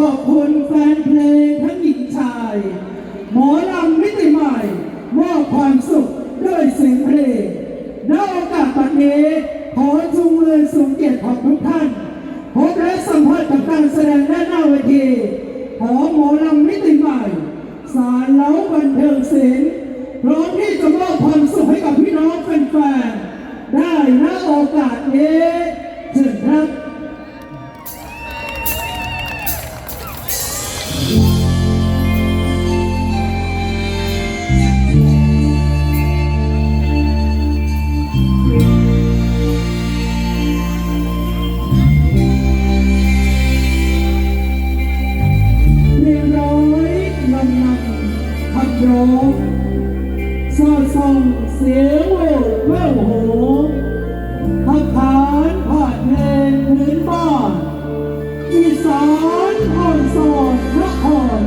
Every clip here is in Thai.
ขอบคุณแฟนเพลงทั้งหญิงชาย หมอลำมิติใหม่ มอบความสุขด้วยเสียงเพลงณโอกาสบัดนี้ขอจุงเลยสูงเกียรติของทุกท่านพบและสัมผัสกับการแสดงด้านหน้าเวทีขอหมอลำมิติใหม่ สารเล้าบันเทิงศิลป์พร้อมที่จะมอบความสุขให้กับพี่น้องแฟนๆได้ณโอกาสนี้เชิญครับ งซอดส่องเสียงโหวแววโหขับขานผ่านเพลงพื้นบ้านอีสานอ่อนสอนนคร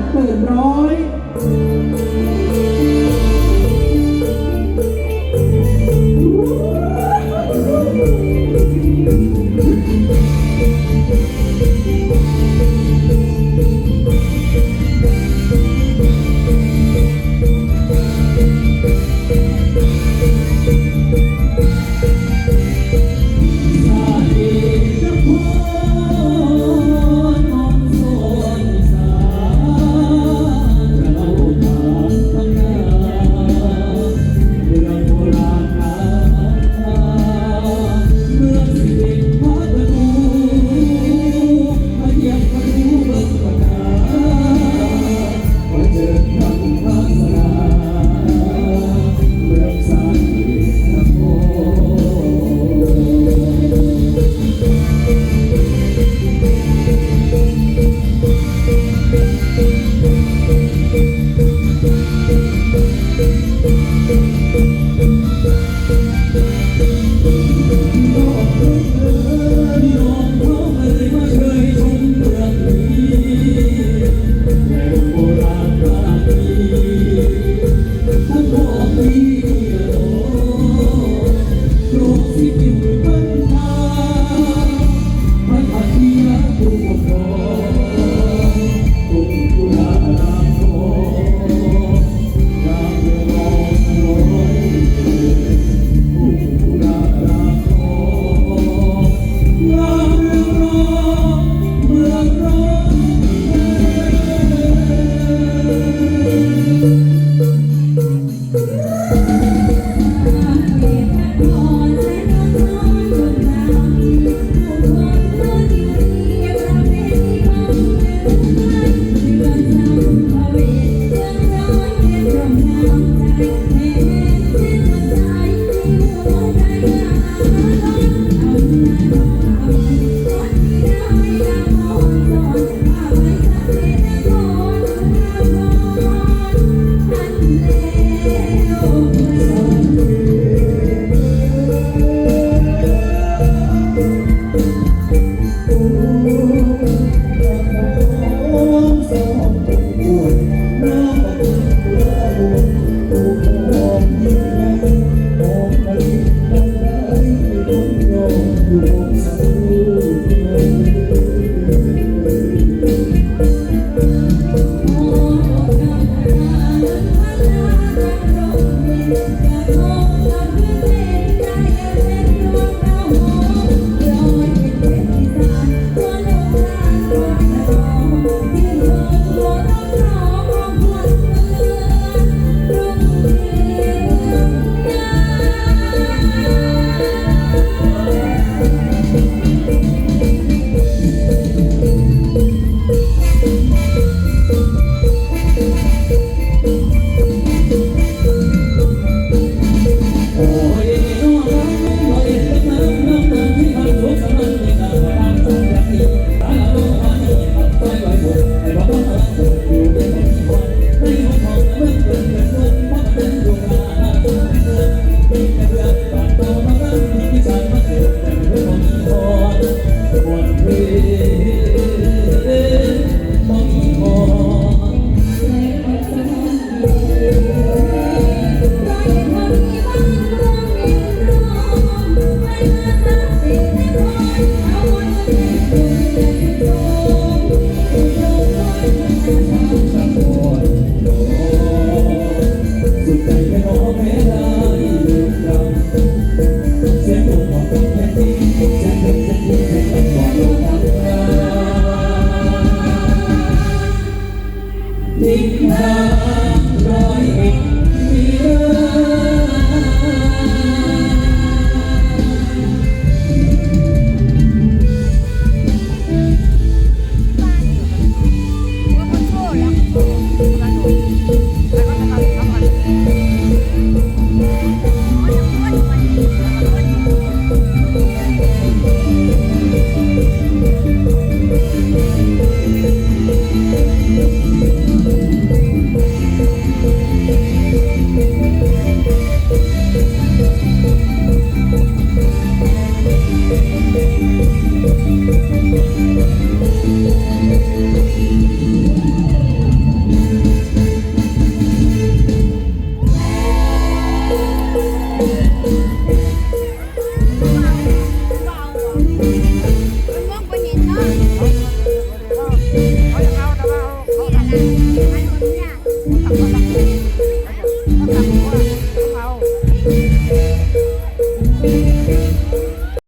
เป็นเรื่องตัวมัน